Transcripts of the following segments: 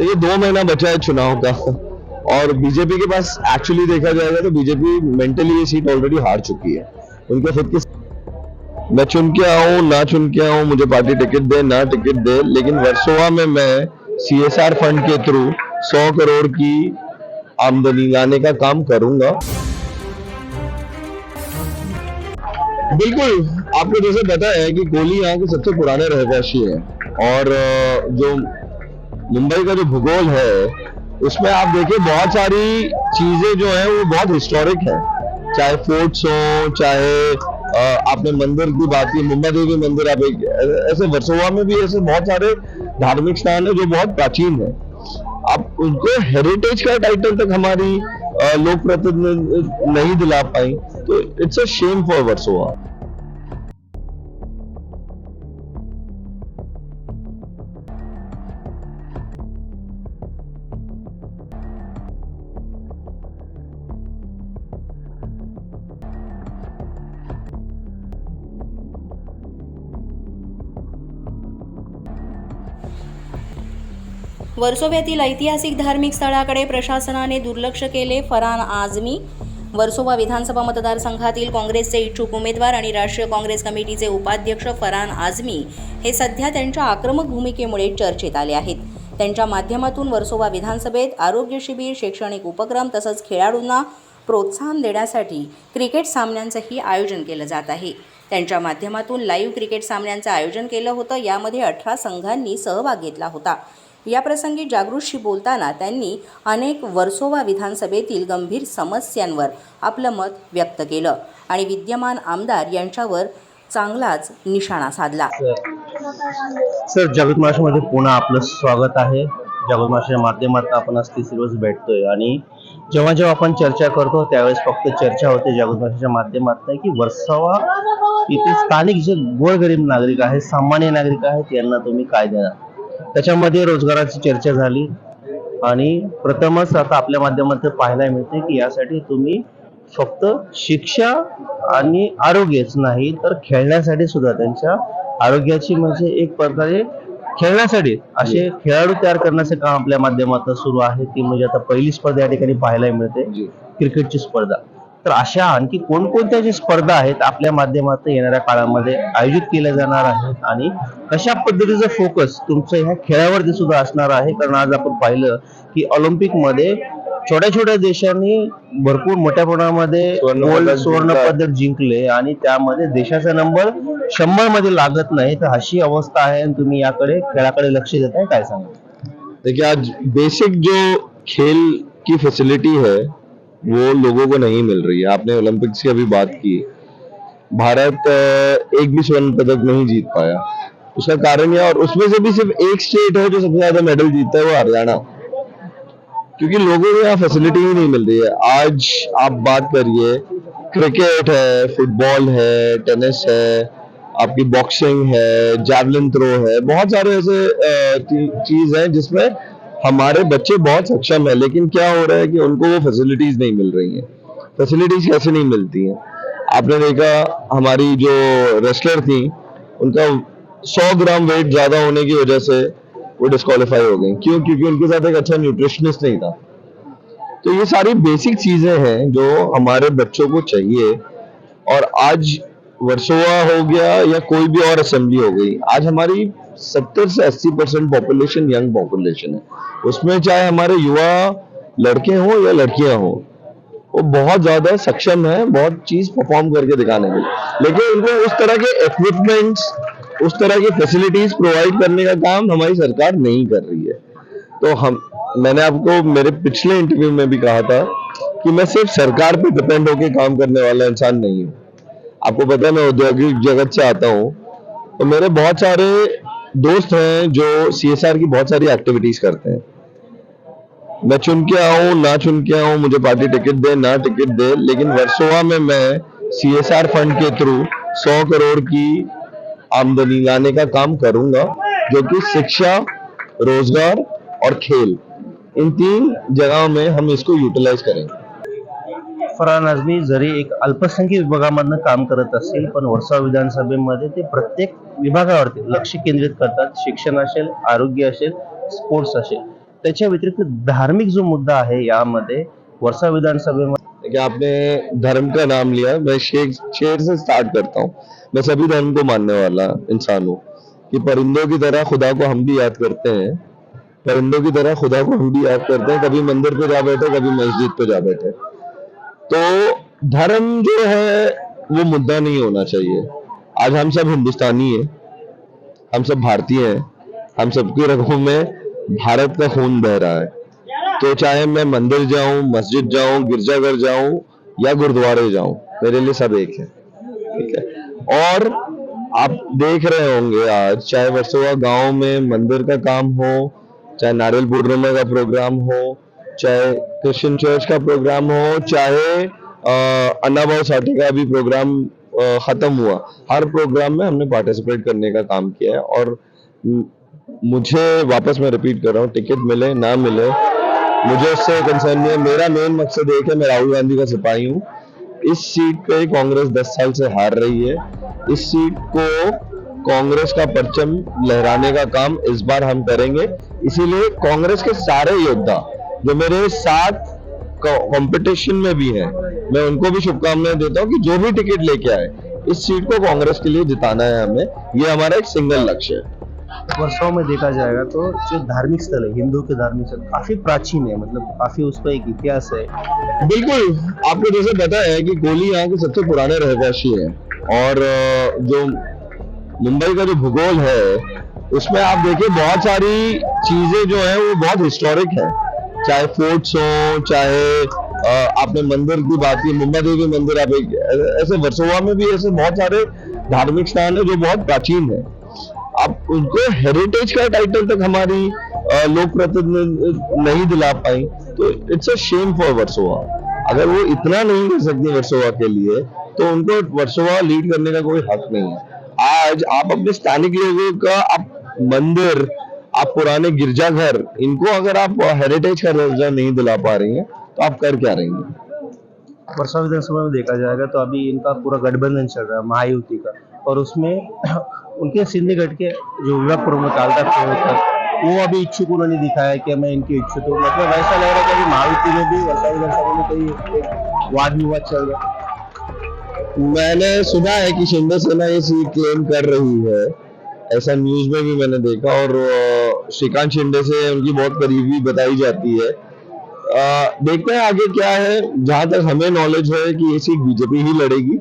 तो ये दो महीना बचा है चुनाव का। और बीजेपी के पास एक्चुअली देखा जाएगा तो बीजेपी मेंटली ये सीट ऑलरेडी हार चुकी है। उनके खुद की मैं चुन के आऊँ, ना चुन के आऊँ, मुझे पार्टी टिकट दे, ना टिकट दे, लेकिन वर्सोवा में मैं सीएसआर फंड के थ्रू सौ करोड़ की आमदनी लाने का काम करूँगा। बिल्कुल, आपको जैसे पता है कि कोहली यहाँ के सबसे पुराने रहवासी हैं। और जो मुंबई का जो भूगोल है, उसमें आप देखिए बहुत सारी चीज़ें जो है, वो बहुत हिस्टोरिक है। चाहे फोर्ट्स हो, चाहे आपने मंदिर की बात की मुंबा देवी मंदिर आप एक, ऐसे वर्सोवा में भी ऐसे बहुत सारे धार्मिक स्थान है जो बहुत प्राचीन है। आप उनको हेरिटेज का टाइटल तक हमारी लोक प्रतिनिधि नहीं दिला पाई तो it's a shame for Versova. वर्सोव्यातील ऐतिहासिक धार्मिक स्थळाकडे प्रशासनाने दुर्लक्ष केले फरहान आझमी. वर्सोवा विधानसभा मतदारसंघातील काँग्रेसचे इच्छुक उमेदवार आणि राष्ट्रीय काँग्रेस कमिटीचे उपाध्यक्ष फरहान आझमी हे सध्या त्यांच्या आक्रमक भूमिकेमुळे चर्चेत आले आहेत. त्यांच्या माध्यमातून वर्सोवा विधानसभेत आरोग्य शिबिर शैक्षणिक उपक्रम तसंच खेळाडूंना प्रोत्साहन देण्यासाठी क्रिकेट सामन्यांचंही आयोजन केलं जात आहे. त्यांच्या माध्यमातून लाईव्ह क्रिकेट सामन्यांचं आयोजन केलं होतं यामध्ये अठरा संघांनी सहभाग घेतला होता. याप्रसंगी जागृतशी बोलताना त्यांनी अनेक वर्सोवा विधानसभेतील गंभीर समस्यांवर आपलं मत व्यक्त केलं आणि विद्यमान आमदार यांच्यावर चांगलाच निशाणा साधला. सर जागृत महाराष्ट्रामध्ये पुन्हा आपलं स्वागत आहे. जागृत महाराष्ट्राच्या माध्यमात आपण आज तिसरी रोज भेटतोय आणि जेव्हा जेव्हा आपण चर्चा करतो त्यावेळेस फक्त चर्चा होते जागृत महाराष्ट्राच्या माध्यमात की वर्सावा इथे स्थानिक जे गोरगरीब नागरिक आहेत सामान्य नागरिक आहेत यांना तुम्ही काय देणार? त्याच्यामध्ये रोजगाराची चर्चा झाली. आणि प्रथमच आता आपल्या माध्यमातून पाहायला मिळते की यासाठी तुम्ही फक्त शिक्षा आणि आरोग्यच नाही तर खेळण्यासाठी सुद्धा त्यांच्या आरोग्याची म्हणजे एक प्रकारे खेळण्यासाठी असे खेळाडू तयार करण्याचं काम आपल्या माध्यमातून सुरू आहे. ती म्हणजे आता पहिली स्पर्धा या ठिकाणी पाहायला मिळते. क्रिकेटची स्पर्धा. तर अशा आणखी कोणकोणत्या ज्या स्पर्धा आहेत आपल्या माध्यमातून येणाऱ्या काळामध्ये आयोजित केल्या जाणार आहेत? आणि कशा पद्धतीचं फोकस तुमचं ह्या खेळावरती सुद्धा असणार आहे? कारण आज आपण पाहिलं की ऑलिम्पिकमध्ये छोट्या छोट्या देशांनी भरपूर मोठ्या प्रमाणामध्ये सुवर्ण गोल्ड सुवर्ण जिंकलं. पदक जिंकले आणि त्यामध्ये देशाचा नंबर शंभरमध्ये लागत नाही. तर अशी अवस्था आहे आणि तुम्ही याकडे खेळाकडे लक्ष देताय. काय सांगा देखिए आज बेसिक जो खेल की फैसिलिटी है वो लोगों को नहीं मिल रही है। आपने ओलंपिक्स की अभी बात की। भारत एक भी स्वर्ण पदक नहीं जीत पाया। उसका कारण यह, और उसमें से भी सिर्फ़ एक स्टेट है जो सबसे ज़्यादा मेडल जीतता है, वो हरियाणा। क्योंकि लोगों को यहाँ फैसिलिटी ही नहीं मिल रही है। आज आप बात करिए क्रिकेट है फुटबॉल है टेनिस है, आपकी बॉक्सिंग है जैवलिन थ्रो है, बहुत सारे ऐसे चीज़ हैं जिसमें हमारे बच्चे बहुत सक्षम है, लेकिन क्या हो रहा है कि उनको वो फैसिलिटीज़ नहीं मिल रही हैं। फैसिलिटीज़ कैसे नहीं मिलती हैं? आपने देखा, हमारी जो रेस्लर थी, उनका 100 ग्राम वेट ज़्यादा होने की वजह से वो डिस्qualify हो गई। क्यों? क्योंकि उनके साथ एक अच्छा न्यूट्रिशनिस्ट नहीं था। तो ये सारी बेसिक चीज़ें हैं जो हमारे बच्चों को चाहिए। और आज वर्सोवा हो गया या कोई भी और असेंबली हो गई, आज हमारी 70 से 80 परसेंट पॉपुलेशन यंग पॉपुलेशन है। उसमें चाहे हमारे युवा लड़के हों या लड़कियाँ हों, वो बहुत ज़्यादा सक्षम है, बहुत चीज़ परफॉर्म करके दिखाने में लेकिन उनको उस तरह के इक्विपमेंट्स उस तरह की फैसिलिटीज़ प्रोवाइड करने का काम हमारी सरकार नहीं कर रही है। तो हम, मैंने आपको मेरे पिछले इंटरव्यू में भी कहा था कि मैं सिर्फ़ सरकार पे डिपेंड होकर काम करने वाला इंसान नहीं हूँ। आपको पता है मैं औद्योगिक जगत से आता हूँ तो मेरे बहुत सारे दोस्त हैं जो सीएसआर की बहुत सारी एक्टिविटीज़ करते हैं। मैं चुन के आऊँ, ना चुन के आऊँ, मुझे पार्टी टिकट दे, ना टिकट दे, लेकिन वर्सोवा में मैं सीएसआर फंड के थ्रू सौ करोड़ की आमदनी लाने का काम करूँगा, जो कि शिक्षा, रोज़गार और खेल, इन तीन जगहों में हम इसको यूटिलाइज करेंगे। फरहान आझमी जरी एक अल्पसंख्य विभागामधनं काम करत असतील, पण वर्षा विधानसभेमध्ये ते प्रत्येक विभागावरती लक्ष केंद्रित करतात. शिक्षण असेल, आरोग्य असेल, स्पोर्ट्स असेल. त्याच्या व्यतिरिक्त धार्मिक जो मुद्दा आहे यामध्ये वर्षा विधानसभेमध्ये आपने धर्म का नाम लिया, मैं शेर शेर से स्टार्ट करता हूँ। मैं सभी धर्म को मानने वाला इंसान हूँ कि परिंदों की तरह खुदा को हम भी याद करते हैं। परिंदों की तरह खुदा को हम भी याद करते हैं। कभी मंदिर पे जा बैठे, कभी मस्जिद पे जा बैठे। तो धर्म जो है, वो मुद्दा नहीं होना चाहिए। आज हम सब हिंदुस्तानी हैं, हम सब भारतीय हैं, हम सबकी रगों में भारत का खून बह रहा है। तो चाहे मैं मंदिर जाऊँ, मस्जिद जाऊँ, गिरजाघर जाऊँ, या गुरुद्वारे जाऊँ, मेरे लिए सब एक है। ठीक है? और आप देख रहे होंगे आज, चाहे वर्सोवा गाँव में मंदिर का काम हो, चाहे नारियल पूर्णिमा का प्रोग्राम हो, चाहे क्रिश्चियन चर्च का प्रोग्राम हो, चाहे अन्नाभाव साठे का भी प्रोग्राम खत्म हुआ। हर प्रोग्राम में हमने पार्टिसिपेट करने का काम किया है और मुझे वापस मैं रिपीट कर रहा हूँ टिकट मिले, ना मिले, मुझे उससे कंसर्न नहीं है। मेरा मेन मकसद एक है, मैं राहुल गांधी का सिपाही हूँ। इस सीट पे कांग्रेस 10 साल से हार रही है। इस सीट को कांग्रेस का परचम लहराने का काम इस बार हम करेंगे। इसीलिए कांग्रेस के सारे योद्धा जो मेरे साथ कंपटीशन में भी हैं मैं उनको भी शुभकामनाएँ देता हूँ कि जो भी टिकट लेके आए इस सीट को कांग्रेस के लिए जिताना है हमें। ये हमारा एक सिंगल लक्ष्य है। वर्षों में देखा जाएगा तो जो धार्मिक स्थल है हिंदू के धार्मिक स्थल काफ़ी प्राचीन है मतलब काफ़ी उसका एक इतिहास है। बिल्कुल आपको जैसे पता है कि गोली यहाँ के सबसे पुराने रहवासी हैं और जो मुंबई का जो भूगोल है उसमें आप देखिए बहुत सारी चीज़ें जो है वो बहुत हिस्टोरिक है। चाहे फोर्ट्स हो, चाहे आपने मंदिर की बात की मुंबा देवी मंदिर आप एक, ऐसे वर्सोवा में भी ऐसे बहुत सारे धार्मिक स्थान है जो बहुत प्राचीन है। आप उनको हेरिटेज का टाइटल तक हमारी लोक प्रतिनिधि नहीं दिला पाई तो it's a shame for Versova. अगर वो इतना नहीं कर सकती वर्सोवा के लिए तो उनको वर्सोवा लीड करने का कोई हक नहीं है। आज आप अपने स्थानिक लोगों का, आप मंदिर आप पुराने गिरजाघर इनको अगर आप हेरिटेज का दर्जा नहीं दिला पा रही हैं तो आप कर क्या रही हैं? वर्षा विधानसभा में देखा जाएगा तो अभी इनका पूरा गठबंधन चल रहा है महायुति का। और उसमें उनके सिंधी गढ़ के जो विभाग प्रमुख कालका प्रमुख वो अभी इच्छुक उन्होंने दिखाया कि मैं इनके इच्छुक हूँ मतलब ऐसा लग रहा है कि अभी महायुति में भी वर्षा विधानसभा में कोई वाद विवाद चल रहा मैंने सुना है कि शिंदे सेना ये सीट क्लेम कर रही है ऐसा न्यूज़ में भी मैंने देखा और श्रीकांत शिंदे से उनकी बहुत करीबी बताई जाती है। अ, देखते हैं आगे क्या है। जहाँ तक हमें नॉलेज है कि ये सीट बीजेपी ही लड़ेगी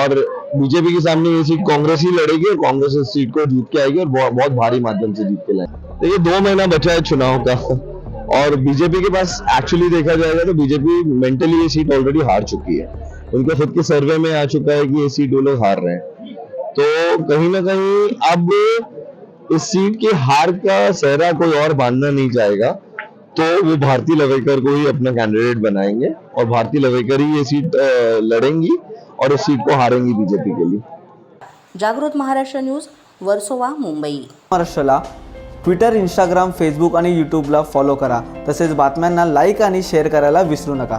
और बीजेपी के सामने ये सीट कांग्रेस ही लड़ेगी और कांग्रेस इस सीट को जीत के आएगी और बहुत, भारी माध्यम से जीत के लाएगी। देखिए दो महीना बचा है चुनाव का। और बीजेपी के पास एक्चुअली देखा जाएगा तो बीजेपी मेंटली ये सीट ऑलरेडी हार चुकी है। उनके खुद के सर्वे में आ चुका है कि ये सीट वो लोग हार रहे हैं। तो कहीं ना कहीं अब इस सीट की हार का सहरा कोई और बांधना नहीं चाहेगा तो वो भारती लवेकर को ही अपना कैंडिडेट बनाएंगे और भारती लवेकर ही ये सीट लड़ेंगी और इस सीट को हारेंगी बीजेपी के लिए। जागृत महाराष्ट्र न्यूज वर्सोवा मुंबई। महाराष्ट्राला ट्विटर इंस्टाग्राम फेसबुक आणि यूट्यूबला फॉलो करा. तसेच बातम्यांना लाईक आणि शेअर करायला विसरू नका.